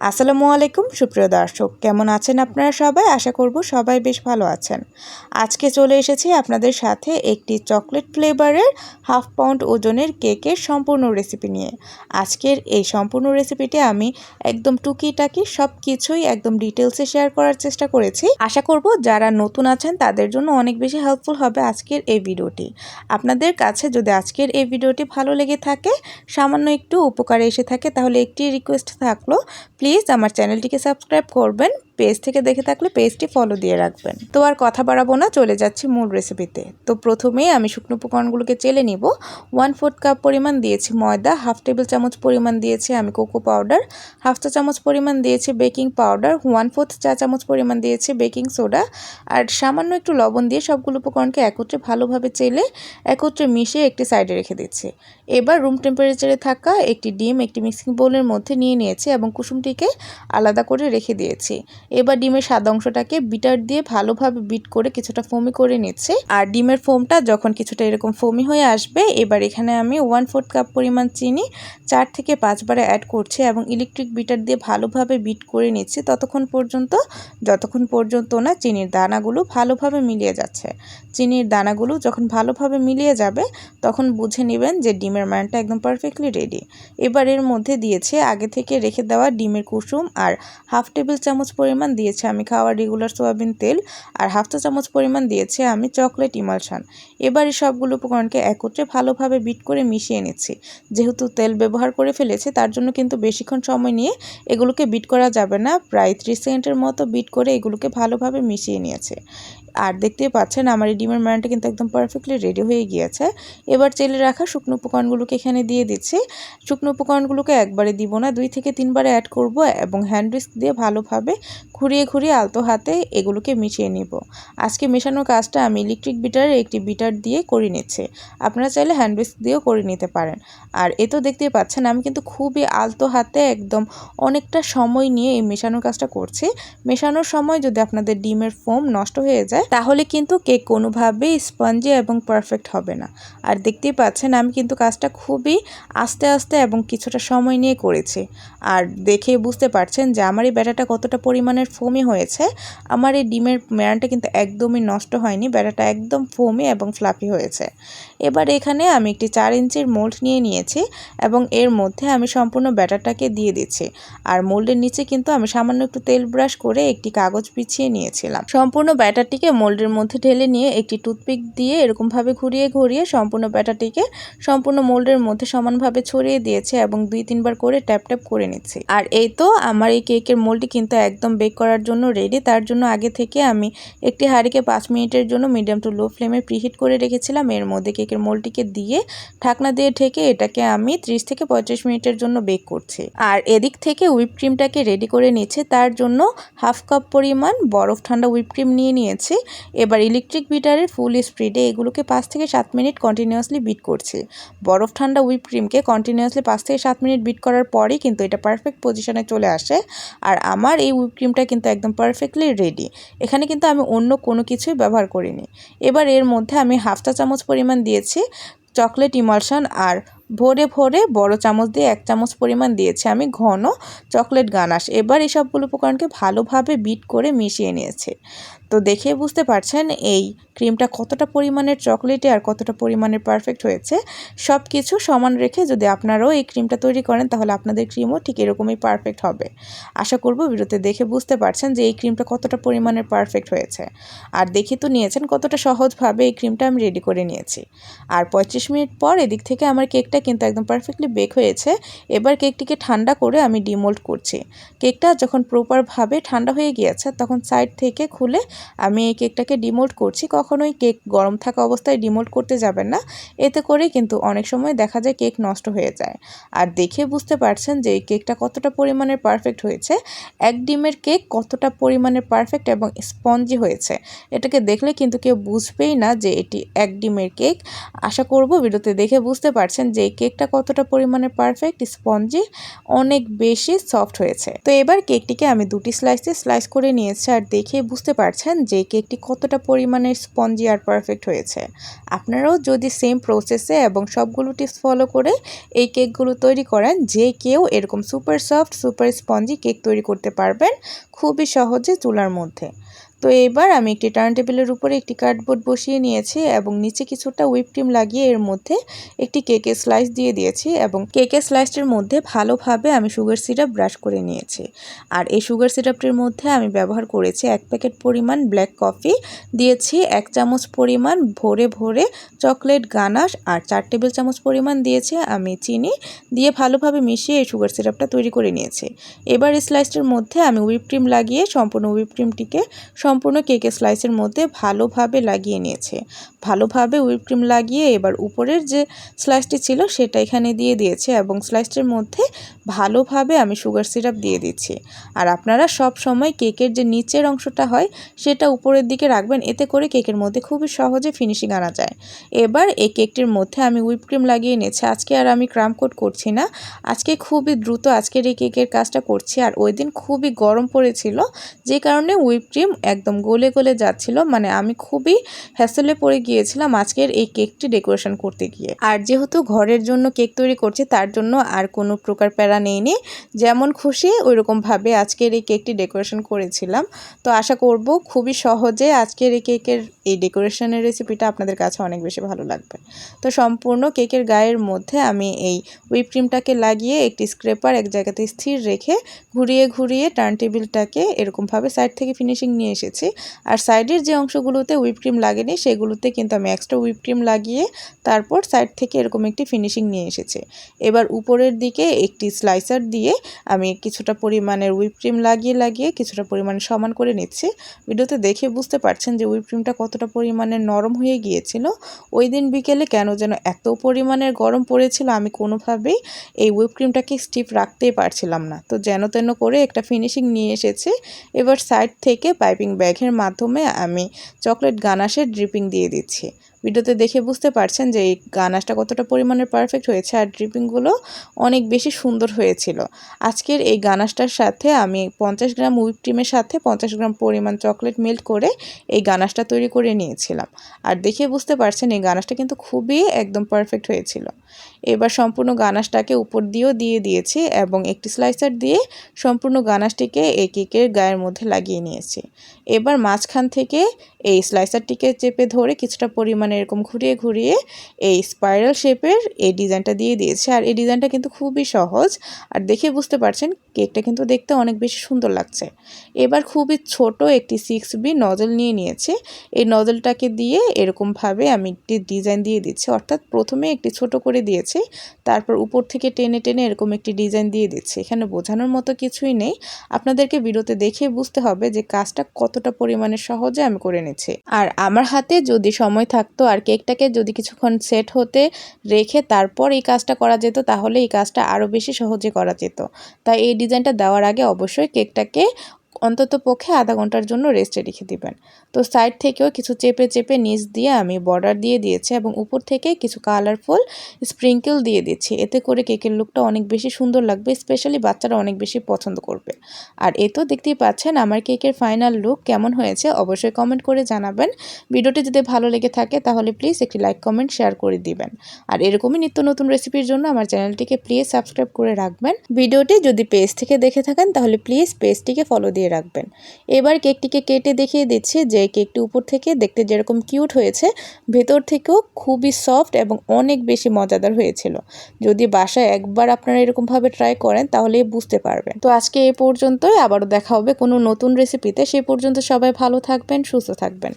আসসালামু আলাইকুম, সুপ্রিয় দর্শক। কেমন আছেন আপনারা সবাই? আশা করব সবাই বেশ ভালো আছেন। আজকে চলে এসেছি আপনাদের সাথে একটি চকলেট ফ্লেভারের হাফ পাউন্ড ওজনের কেকের সম্পূর্ণ রেসিপি নিয়ে। আজকের এই সম্পূর্ণ রেসিপিটি আমি একদম টুকিটাকি সব কিছুই একদম ডিটেলসে শেয়ার করার চেষ্টা করেছি। আশা করব যারা নতুন আছেন, তাদের জন্য অনেক বেশি হেল্পফুল হবে আজকের এই ভিডিওটি। আপনাদের কাছে যদি আজকের এই ভিডিওটি ভালো লেগে থাকে, সামান্য একটু উপকারে এসে থাকে, তাহলে একটি রিকোয়েস্ট থাকল, প্লিজ আমার চ্যানেলটিকে সাবস্ক্রাইব করবেন, পেজ থেকে দেখে থাকলে পেজটি ফলো দিয়ে রাখবেন। তো আর কথা বাড়াবো না, চলে যাচ্ছি মূল রেসিপিতে তো প্রথমেই আমি শুকনো উপকরণগুলোকে চেলে নিব। ওয়ান ফোর্থ কাপ পরিমাণ দিয়েছি ময়দা হাফ টেবিল চামচ পরিমাণ দিয়েছি আমি কোকো পাউডার হাফ চা চামচ পরিমাণ দিয়েছি বেকিং পাউডার ওয়ান ফোর্থ চা চামচ পরিমাণ দিয়েছি বেকিং সোডা আর সামান্য একটু লবণ দিয়ে সবগুলো উপকরণকে একত্রে ভালোভাবে চেলে, একত্রে মিশিয়ে একটি সাইডে রেখে দিচ্ছি। এবার রুম টেম্পারেচারে থাকা একটি ডিম, একটি মিক্সিং বোলের মধ্যে নিয়ে নিয়েছি এবং কুসুমটিকে আলাদা করে রেখে দিয়েছি। এবার ডিমের সাদা অংশটাকে বিটার দিয়ে ভালোভাবে বিট করে কিছুটা ফোমি করে নিচ্ছে। আর ডিমের ফোমটা যখন কিছুটা এরকম ফোমি হয়ে আসবে, এবার এখানে আমি ওয়ান ফোর্থ কাপ পরিমাণ চিনি চার থেকে পাঁচবারে অ্যাড করছি এবং ইলেকট্রিক বিটার দিয়ে ভালোভাবে বিট করে নিচ্ছি। ততক্ষণ পর্যন্ত, যতক্ষণ পর্যন্ত না চিনির দানাগুলো ভালোভাবে মিলিয়ে যাচ্ছে। চিনির দানাগুলো যখন ভালোভাবে মিলিয়ে যাবে, তখন বুঝে নেবেন যে ডিমের মানটা একদম পারফেক্টলি রেডি এবার এর মধ্যে দিয়েছে আগে থেকে রেখে দেওয়া ডিমের কুসুম আর হাফ টেবিল চামচ পরিমাণ দিয়েছে আমি খাওয়া রেগুলার সোয়াবিন তেল আর হাফ চা চামচ পরিমাণ দিয়েছে আমি চকলেট ইমালশান। এবার এই সবগুলো উপকরণকে একত্রে ভালোভাবে বিট করে মিশিয়ে নিচ্ছি। যেহেতু তেল ব্যবহার করে ফেলেছে, তার জন্য কিন্তু বেশিক্ষণ সময় নিয়ে এগুলোকে বিট করা যাবে না। প্রায় ত্রিশ সেকেন্ডের মতো বিট করে এগুলোকে ভালোভাবে মিশিয়ে নিয়েছে। আর দেখতেই পাচ্ছেন আমার এই ডিমের ম্যানটা কিন্তু একদম পারফেক্টলি রেডি হয়ে গিয়েছে। এবার চেলে রাখা শুকনো উপকরণগুলোকে এখানে দিয়ে দিচ্ছি। শুকনো উপকরণগুলোকে একবারে দিব না, দুই থেকে তিনবারে অ্যাড করব এবং হ্যান্ড রিস্ক দিয়ে ভালোভাবে ঘুরিয়ে ঘুরিয়ে আলতো হাতে এগুলোকে মিশিয়ে নিব। আজকে মেশানোর কাজটা আমি ইলেকট্রিক বিটারের একটি বিটার দিয়ে করে নিচ্ছি। আপনারা চাইলে হ্যান্ড উইস্ক দিয়েও করে নিতে পারেন। আর এ তো দেখতেই পাচ্ছেন আমি কিন্তু খুবই আলতো হাতে একদম অনেকটা সময় নিয়ে এই মেশানোর কাজটা করছি। মেশানোর সময় যদি আপনাদের ডিমের ফোম নষ্ট হয়ে যায় তাহলে কিন্তু কেক কোনোভাবেই স্পঞ্জি এবং পারফেক্ট হবে না। আর দেখতেই পাচ্ছেন আমি কিন্তু কাজটা খুবই আস্তে আস্তে এবং কিছুটা সময় নিয়ে করেছি। আর দেখে বুঝতে পারছেন যে আমার এই ব্যাটাটা কতটা পরিমাণের ফোমি হয়েছে। আমার এই ডিমের মেরানটা কিন্তু একদমই নষ্ট হয়নি, ব্যাটাটা একদম ফোমি এবং ফ্লাফি হয়েছে। এবার এখানে আমি একটি চার ইঞ্চির মোল্ড নিয়ে নিয়েছি এবং এর মধ্যে আমি সম্পূর্ণ ব্যাটারটাকে দিয়ে দিচ্ছি। আর মোল্ডের নিচে কিন্তু আমি সামান্য একটু তেল ব্রাশ করে একটি কাগজ পিছিয়ে নিয়েছিলাম। সম্পূর্ণ ব্যাটারটিকে মোল্ডের মধ্যে ঢেলে নিয়ে একটি টুথপিক দিয়ে এরকমভাবে ঘুরিয়ে ঘুরিয়ে সম্পূর্ণ ব্যাটারটিকে সম্পূর্ণ মোল্ডের মধ্যে সমানভাবে ছড়িয়ে দিয়েছে এবং দুই তিনবার করে ট্যাপ ট্যাপ করে নিচ্ছি। আর এই তো আমার এই কেকের মোল্ডটি কিন্তু একদম বেক করার জন্য রেডি তার জন্য আগে থেকে আমি একটি হাঁড়িকে পাঁচ মিনিটের জন্য মিডিয়াম টু লো ফ্লেমে প্রিহিট করে রেখেছিলাম। এর মধ্যে কেকের মোল্ডটিকে দিয়ে ঢাকনা দিয়ে ঢেকে এটাকে আমি ত্রিশ থেকে পঁয়ত্রিশ মিনিটের জন্য বেক করছি। আর এদিক থেকে হুইপ ক্রিমটাকে রেডি করে নিচ্ছে। তার জন্য হাফ কাপ পরিমাণ বরফ ঠান্ডা হুইপ ক্রিম নিয়ে নিয়েছি। এবার ইলেকট্রিক বিটারের ফুল স্পিডে এগুলোকে পাঁচ থেকে সাত মিনিট কন্টিনিউয়াসলি বিট করছি। বরফ ঠান্ডা হুইপ ক্রিমকে কন্টিনিউয়াসলি পাঁচ থেকে সাত মিনিট বিট করার পরেই কিন্তু এটা পারফেক্ট পজিশনে চলে আসে। আর আমার এই হুইপ ক্রিমটা কিন্তু একদম পারফেক্টলি রেডি এখানে কিন্তু আমি অন্য কোনো কিছুই ব্যবহার করিনি। এবার এর মধ্যে আমি হাফ চা চামচ পরিমাণ দিয়েছি চকলেট ইমালশন আর ভরে ভরে বড় চামচ দিয়ে এক চামচ পরিমাণ দিয়েছি আমি ঘন চকলেট গানাশ। এবার এই সবগুলো উপকরণকে ভালোভাবে বিট করে মিশিয়ে নিয়েছে। তো দেখে বুঝতে পারছেন এই ক্রিমটা কতটা পরিমাণের চকলেটে আর কতটা পরিমাণের পারফেক্ট হয়েছে। সব কিছু সমান রেখে যদি আপনারাও এই ক্রিমটা তৈরি করেন, তাহলে আপনাদের ক্রিমও ঠিক এরকমই পারফেক্ট হবে। আশা করব ভিডিওতে দেখে বুঝতে পারছেন যে এই ক্রিমটা কতটা পরিমাণের পারফেক্ট হয়েছে। আর দেখে তো নিয়েছেন কতটা সহজভাবে এই ক্রিমটা আমি রেডি করে নিয়েছি। আর পঁয়ত্রিশ মিনিট পর এদিক থেকে আমার কেকটা কিন্তু একদম পারফেক্টলি বেক হয়েছে। এবার কেকটিকে ঠান্ডা করে আমি ডিমোল্ড করছি। কেকটা যখন প্রপারভাবে ঠান্ডা হয়ে গিয়েছে, তখন সাইড থেকে খুলে আমি এই কেকটাকে ডিমোল্ড করছি। কখনোই কেক গরম থাকা অবস্থায় ডিমোল্ড করতে যাবেন না। এতে করে কিন্তু অনেক সময় দেখা যায় কেক নষ্ট হয়ে যায়। আর দেখে বুঝতে পারছেন যে এই কেকটা কতটা পরিমাণের পারফেক্ট হয়েছে। এক ডিমের কেক কতটা পরিমাণের পারফেক্ট এবং স্পঞ্জি হয়েছে। এটাকে দেখলে কিন্তু কেউ বুঝবেই না যে এটি এক ডিমের কেক। আশা করব ভিডিওতে দেখে বুঝতে পারছেন যে কেকটা কতটা পরিমাণে পারফেক্ট স্পঞ্জি অনেক বেশি সফট হয়েছে। তো এবার কেকটিকে আমি দুটি স্লাইসে স্লাইস করে নিয়েছি আর দেখে বুঝতে পারছেন যে কেকটি কতটা পরিমাণে স্পঞ্জি আর পারফেক্ট হয়েছে। আপনারাও যদি সেম প্রসেসে এবং সবগুলো টিপস ফলো করে এই কেকগুলো তৈরি করেন, যে কেউ এরকম super soft super spongy cake তৈরি করতে পারবেন খুবই সহজে চুলার মধ্যে। তো এবার আমি একটি টার্ন টেবিলের উপরে একটি কার্ডবোর্ড বসিয়ে নিয়েছি এবং নিচে কিছুটা হুইপ ক্রিম লাগিয়ে এর মধ্যে একটি কেকের স্লাইস দিয়ে দিয়েছি এবং কেকের স্লাইসটির মধ্যে ভালোভাবে আমি সুগার সিরাপ ব্রাশ করে নিয়েছি। আর এই সুগার সিরাপটির মধ্যে আমি ব্যবহার করেছি এক প্যাকেট পরিমাণ ব্ল্যাক কফি, দিয়েছি এক চামচ পরিমাণ ভরে ভরে চকলেট গানাশ আর চার টেবিল চামচ পরিমাণ দিয়েছি আমি চিনি, দিয়ে ভালোভাবে মিশিয়ে এই সুগার সিরাপটা তৈরি করে নিয়েছি। এবার এই স্লাইসটির মধ্যে আমি হুইপ ক্রিম লাগিয়ে সম্পূর্ণ হুইপ ক্রিমটিকে সম্পূর্ণ কেকের স্লাইসের মধ্যে ভালোভাবে লাগিয়ে নিয়েছে। ভালোভাবে হুইপ ক্রিম লাগিয়ে এবার উপরের যে স্লাইসটি ছিল সেটা এখানে দিয়ে দিয়েছে এবং স্লাইসটির মধ্যে ভালোভাবে আমি সুগার সিরাপ দিয়ে দিচ্ছি। আর আপনারা সব সময় কেকের যে নিচের অংশটা হয় সেটা উপরের দিকে রাখবেন, এতে করে কেকের মধ্যে খুবই সহজে ফিনিশিং আনা যায়। এবার এই কেকটির মধ্যে আমি হুইপ ক্রিম লাগিয়ে নিয়েছি। আজকে আর আমি ক্রাম কোট করছি না। আজকে খুবই দ্রুত আজকের এই কেকের কাজটা করছি। আর ওই দিন খুবই গরম পড়েছিল, যে কারণে হুইপ ক্রিম একদম গলে গলে যাচ্ছিল। মানে আমি খুবই হ্যাসেলে পড়ে গিয়েছিলাম আজকের এই কেকটি ডেকোরেশন করতে গিয়ে। আর যেহেতু ঘরের জন্য কেক তৈরি করছি, তার জন্য আর কোনো প্রকার প্যারা নেইনি। যেমন খুশি, ওইরকমভাবে আজকের এই কেকটি ডেকোরেশন করেছিলাম। তো আশা করব খুবই সহজে আজকের এই কেকের এই ডেকোরেশনের রেসিপিটা আপনাদের কাছে অনেক বেশি ভালো লাগবে। তো সম্পূর্ণ কেকের গায়ের মধ্যে আমি এই হুইপ ক্রিমটাকে লাগিয়ে একটি স্ক্রেপার এক জায়গাতে স্থির রেখে ঘুরিয়ে ঘুরিয়ে টার্ন টেবিলটাকে এরকমভাবে সাইড থেকে ফিনিশিং নিয়ে এসেছি। আর সাইডের যে অংশগুলোতে হুইপ ক্রিম লাগেনি, সেগুলোতে কিন্তু আমি এক্সট্রা হুইপ ক্রিম লাগিয়ে তারপর সাইড থেকে এরকম একটি ফিনিশিং নিয়ে এসেছে। এবার উপরের দিকে একটি স্লাইসার দিয়ে আমি কিছুটা পরিমাণের হুইপ ক্রিম লাগিয়ে লাগিয়ে কিছুটা পরিমাণে সমান করে নিচ্ছি। ভিডিওতে দেখে বুঝতে পারছেন যে হুইপ ক্রিমটা কতটা পরিমাণে নরম হয়ে গিয়েছিল, ওই দিন বিকেলে কেন যেন এত পরিমাণের গরম পড়েছিল আমি কোনোভাবেই এই হুইপ ক্রিমটাকে স্টিফ রাখতেই পারছিলাম না। তো যেন তেন করে একটা ফিনিশিং নিয়ে এসেছে, এবার সাইড থেকে পাইপিং ব্যাগের মাধ্যমে আমি চকলেট গানাশের ড্রিপিং দিয়ে দিচ্ছি। ভিডিওতে দেখে বুঝতে পারছেন যে এই গানাশটা কতটা পরিমাণের পারফেক্ট হয়েছে আর ড্রিপিংগুলো অনেক বেশি সুন্দর হয়েছিল। আজকের এই গানাশটার সাথে আমি পঞ্চাশ গ্রাম হুইপ ক্রিমের সাথে পঞ্চাশ গ্রাম পরিমাণ চকলেট মেল্ট করে এই গানাশটা তৈরি করে নিয়েছিলাম। আর দেখে বুঝতে পারছেন এই গানাশটা কিন্তু খুবই একদম পারফেক্ট হয়েছিল। এবার সম্পূর্ণ গানাশটাকে উপর দিয়েও দিয়ে দিয়েছি এবং একটি স্লাইসার দিয়ে সম্পূর্ণ গানাশটিকে এই কেকের গায়ের মধ্যে লাগিয়ে নিয়েছি। এবার মাঝখান থেকে এই স্লাইসারটিকে চেপে ধরে কিছুটা পরিমাণে এরকম ঘুরিয়ে ঘুরিয়ে এই স্পাইরাল শেপের এই ডিজাইনটা দিয়ে দিয়েছে। আর এই ডিজাইনটা কিন্তু খুবই সহজ। আর দেখে বুঝতে পারছেন কেকটা কিন্তু দেখতে অনেক বেশি সুন্দর লাগছে। এবার খুবই ছোট একটি সিক্স বি নজল নিয়ে নিয়েছে। এই নজলটাকে দিয়ে এরকমভাবে আমি একটি ডিজাইন দিয়ে দিচ্ছি। অর্থাৎ প্রথমে একটি ছোট করে দিয়েছি, তারপর উপর থেকে টেনে টেনে এরকম একটি ডিজাইন দিয়ে দিচ্ছি। এখানে বোঝানোর মতো কিছুই নেই। আপনাদেরকে বিরতে দেখে বুঝতে হবে যে কাজটা কতটা পরিমাণে সহজে আমি করে নিচ্ছি আর আমার হাতে যদি সময় থাকতো আর কেকটাকে যদি কিছুক্ষণ সেট হতে রেখে তারপর এই কাজটা করা যেত, তাহলে এই কাজটা আরও বেশি সহজে করা যেত। তাই এই ডিজাইনটা দেওয়ার আগে অবশ্যই কেকটাকে অন্তত পক্ষে আধা ঘণ্টার জন্য রেস্টে রেখে দিবেন। তো সাইড থেকেও কিছু চেপে চেপে নিচ দিয়ে আমি বর্ডার দিয়ে দিয়েছি এবং উপর থেকে কিছু কালারফুল স্প্রিঙ্কেল দিয়ে দিচ্ছি। এতে করে কেকের লুকটা অনেক বেশি সুন্দর লাগবে স্পেশালি বাচ্চারা অনেক বেশি পছন্দ করবে। আর এ তো দেখতেই পাচ্ছেন আমার কেকের ফাইনাল লুক কেমন হয়েছে, অবশ্যই কমেন্ট করে জানাবেন। ভিডিওটি যদি ভালো লেগে থাকে তাহলে প্লিজ একটি লাইক কমেন্ট শেয়ার করে দিবেন। আর এরকমই নিত্য নতুন রেসিপির জন্য আমার চ্যানেলটিকে প্লিজ সাবস্ক্রাইব করে রাখবেন। ভিডিওটি যদি পেজ থেকে দেখে থাকেন তাহলে প্লিজ পেজটিকে ফলো দিয়ে রাখবেন। এবার কেকটিকে কেটে দেখিয়ে দিচ্ছি যে কেকটি উপর থেকে দেখতে যেরকম কিউট হয়েছে, ভেতর থেকেও খুবই সফট এবং অনেক বেশি মজাদার হয়েছিল। যদি বাসায় একবার আপনারা এরকমভাবে ট্রাই করেন তাহলে বুঝতে পারবেন। তো আজকে এ পর্যন্তই, আবারও দেখা হবে কোনো নতুন রেসিপিতে সে পর্যন্ত সবাই ভালো থাকবেন, সুস্থ থাকবেন।